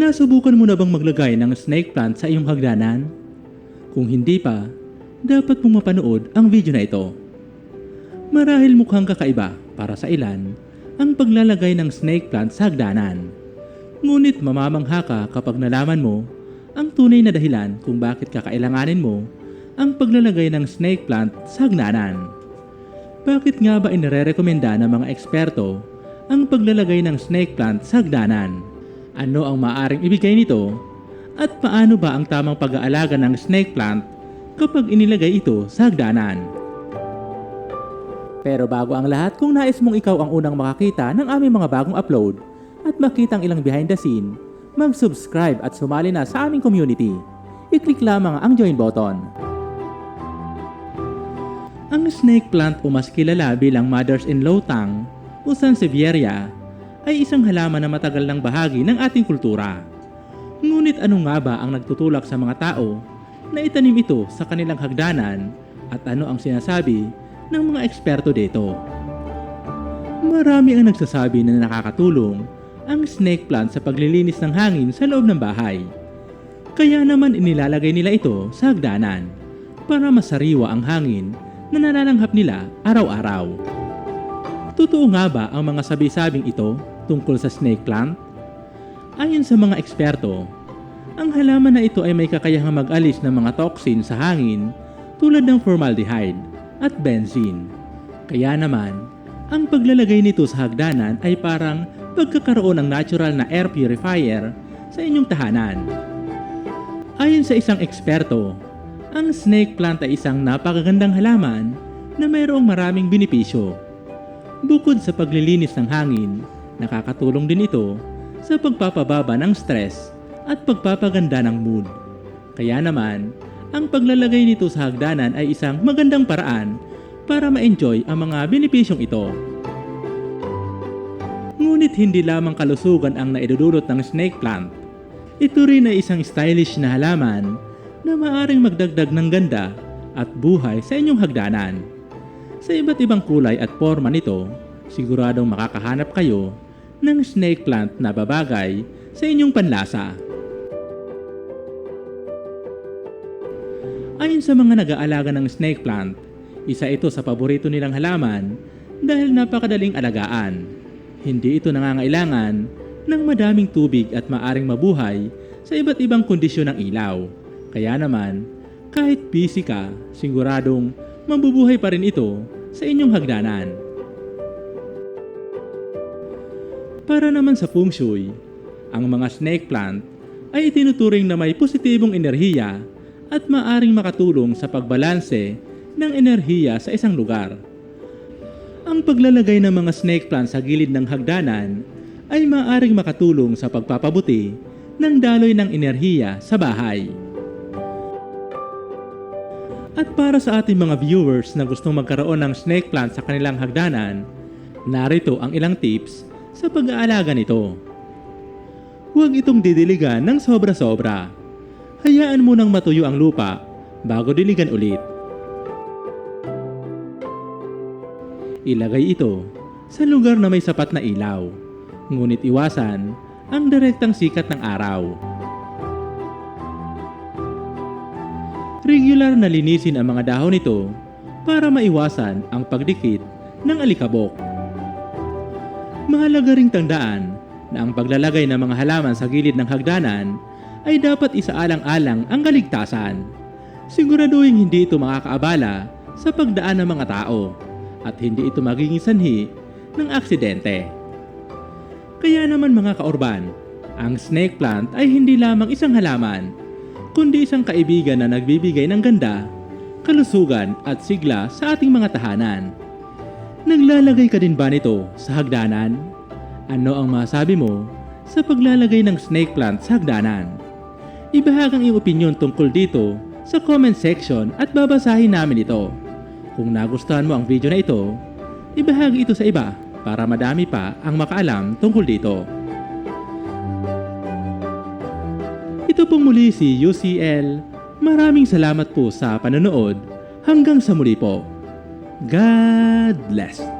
Nasubukan mo na bang maglagay ng snake plant sa iyong hagdanan? Kung hindi pa, dapat mong mapanood ang video na ito. Marahil mukhang kakaiba para sa ilan ang paglalagay ng snake plant sa hagdanan. Ngunit mamamangha ka kapag nalaman mo ang tunay na dahilan kung bakit kakailanganin mo ang paglalagay ng snake plant sa hagdanan. Bakit nga ba inirerekomenda ng mga eksperto ang paglalagay ng snake plant sa hagdanan? Ano ang maaring ibigay nito? At paano ba ang tamang pag-aalaga ng snake plant kapag inilagay ito sa hagdanan? Pero bago ang lahat, kung nais mong ikaw ang unang makakita ng aming mga bagong upload at makitang ilang behind the scene, mag-subscribe at sumali na sa aming community. I-click lamang ang join button. Ang snake plant o mas kilala bilang mothers-in-law tang o sansevieria ay isang halaman na matagal ng bahagi ng ating kultura. Ngunit ano nga ba ang nagtutulak sa mga tao na itanim ito sa kanilang hagdanan at ano ang sinasabi ng mga eksperto dito? Marami ang nagsasabi na nakakatulong ang snake plant sa paglilinis ng hangin sa loob ng bahay. Kaya naman inilalagay nila ito sa hagdanan para masariwa ang hangin na nanalanghap nila araw-araw. Totoo nga ba ang mga sabi-sabing ito tungkol sa snake plant? Ayon sa mga eksperto, ang halaman na ito ay may kakayahang mag-alis ng mga toxin sa hangin tulad ng formaldehyde at benzene. Kaya naman, ang paglalagay nito sa hagdanan ay parang pagkakaroon ng natural na air purifier sa inyong tahanan. Ayon sa isang eksperto, ang snake plant ay isang napakagandang halaman na mayroong maraming benepisyo. Bukod sa paglilinis ng hangin, nakakatulong din ito sa pagpapababa ng stress at pagpapaganda ng mood. Kaya naman, ang paglalagay nito sa hagdanan ay isang magandang paraan para ma-enjoy ang mga benepisyong ito. Ngunit hindi lamang kalusugan ang naidudulot ng snake plant. Ito rin ay isang stylish na halaman na maaring magdagdag ng ganda at buhay sa inyong hagdanan. Sa iba't ibang kulay at forma nito, siguradong makakahanap kayo ng snake plant na babagay sa inyong panlasa. Ayon sa mga nag-aalaga ng snake plant, isa ito sa paborito nilang halaman dahil napakadaling alagaan. Hindi ito nangangailangan ng madaming tubig at maaring mabuhay sa iba't ibang kondisyon ng ilaw. Kaya naman, kahit busy ka, siguradong mabubuhay pa rin ito sa inyong hagdanan. Para naman sa feng shui, ang mga snake plant ay itinuturing na may positibong enerhiya at maaring makatulong sa pagbalanse ng enerhiya sa isang lugar. Ang paglalagay ng mga snake plant sa gilid ng hagdanan ay maaring makatulong sa pagpapabuti ng daloy ng enerhiya sa bahay. At para sa ating mga viewers na gustong magkaroon ng snake plant sa kanilang hagdanan, narito ang ilang tips sa pag-aalaga nito. Huwag itong didiligan ng sobra-sobra. Hayaan mo nang matuyo ang lupa bago diligan ulit. Ilagay ito sa lugar na may sapat na ilaw, ngunit iwasan ang direktang sikat ng araw. Regular na linisin ang mga dahon nito para maiwasan ang pagdikit ng alikabok. Mahalaga ring tandaan na ang paglalagay ng mga halaman sa gilid ng hagdanan ay dapat isaalang-alang ang kaligtasan. Siguraduhin hindi ito makakaabala sa pagdaan ng mga tao at hindi ito magiging sanhi ng aksidente. Kaya naman mga kaorban, ang snake plant ay hindi lamang isang halaman, kundi isang kaibigan na nagbibigay ng ganda, kalusugan at sigla sa ating mga tahanan. Naglalagay ka din ba nito sa hagdanan? Ano ang masabi mo sa paglalagay ng snake plant sa hagdanan? Ibahag ang iyong opinion tungkol dito sa comment section at babasahin namin ito. Kung nagustuhan mo ang video na ito, ibahagi ito sa iba para madami pa ang makaalam tungkol dito. Ito pong muli si UCL. Maraming salamat po sa panonood. Hanggang sa muli po. God bless.